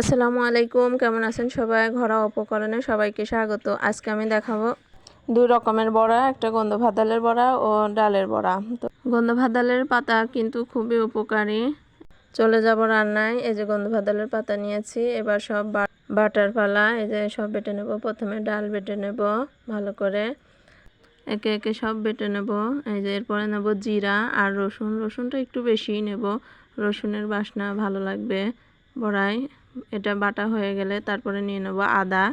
আসসালামু আলাইকুম, কেমন আছেন সবাই? ঘরোয়া উপকরণে সবাইকে স্বাগত। আজকে আমি দেখাবো দুই রকমের বড়া, একটা গন্ধ ভাতালের বড়া ও ডালের বড়া। তো গন্ধ ভাতালের পাতা কিন্তু খুবই উপকারী। চলে যাব রান্নায়। এই যে গন্ধ ভাতালের পাতা নিয়েছি, এবার সব বাটার পালা, এই যে সব বেটে নেব। প্রথমে ডাল বেটে নেব ভালো করে। একে একে সব বেটে নেব। এই যে এরপরে নেব জিরা আর রসুন। রসুনটা একটু বেশিই নেব। রসুনের বাসনা ভালো লাগবে বড়াই এটা বাটা হয়ে গেলে তারপরে নিয়ে নেব আদা।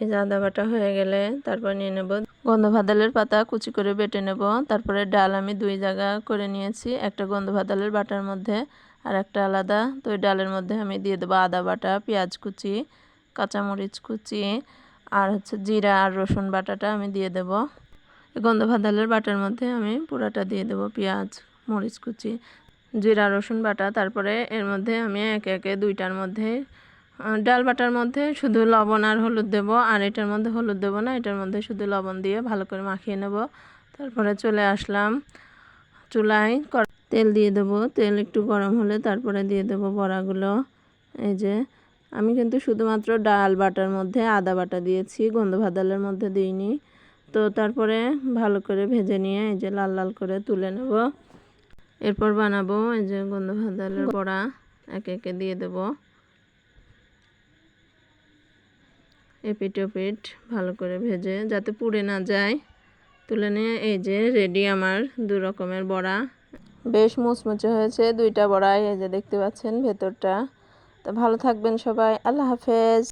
এই যে আদা বাটা হয়ে গেলে তারপর নিয়ে নেব গন্ধ ভাদালের পাতা কুচি করে বেটে নেব। তারপরে ডাল আমি দুই জায়গা করে নিয়েছি, একটা গন্ধ ভাদালের বাটার মধ্যে আর একটা আলাদা। তো ওই ডালের মধ্যে আমি দিয়ে দেবো আদা বাটা, পেঁয়াজ কুচি, কাঁচামরিচ কুচি আর হচ্ছে জিরা আর রসুন বাটাটা আমি দিয়ে দেব। গন্ধ ভাদালের বাটার মধ্যে আমি পুরাটা দিয়ে দেবো পেঁয়াজ, মরিচ কুচি। জিরা, রসুন বাটা, তারপরে এর মধ্যে আমি একে একে দুইটার মধ্যে ডাল বাটার মধ্যে শুধু লবণ আর হলুদ দেবো, আর এটার মধ্যে হলুদ দেবো না, এটার মধ্যে শুধু লবণ দিয়ে ভালো করে মাখিয়ে নেব। তারপরে চলে আসলাম চুলায় তেল দিয়ে দেবো, তেল একটু গরম হলে তারপরে দিয়ে দেবো বড়াগুলো। এই যে, আমি কিন্তু শুধুমাত্র ডাল বাটার মধ্যে আদা বাটা দিয়েছি, গন্ধ ভাদালের মধ্যে দিইনি। তো তারপরে ভালো করে ভেজে নিয়ে এই যে লাল লাল করে তুলে নেব। এরপর বানাবো এই যে গন্ধ ভাদালের বড়া। একে একে দিয়ে দেব। এপিট ওপিট ভালো করে ভেজে, যাতে পুড়ে না যায়। তুলে নিয়ে এই যে রেডি আমার দু রকমের বড়া। বেশ মুচমুচে হয়েছে দুইটা বড়াই, এই যে দেখতে পাচ্ছেন ভেতরটা। তো ভালো থাকবেন সবাই, আল্লাহ হাফেজ।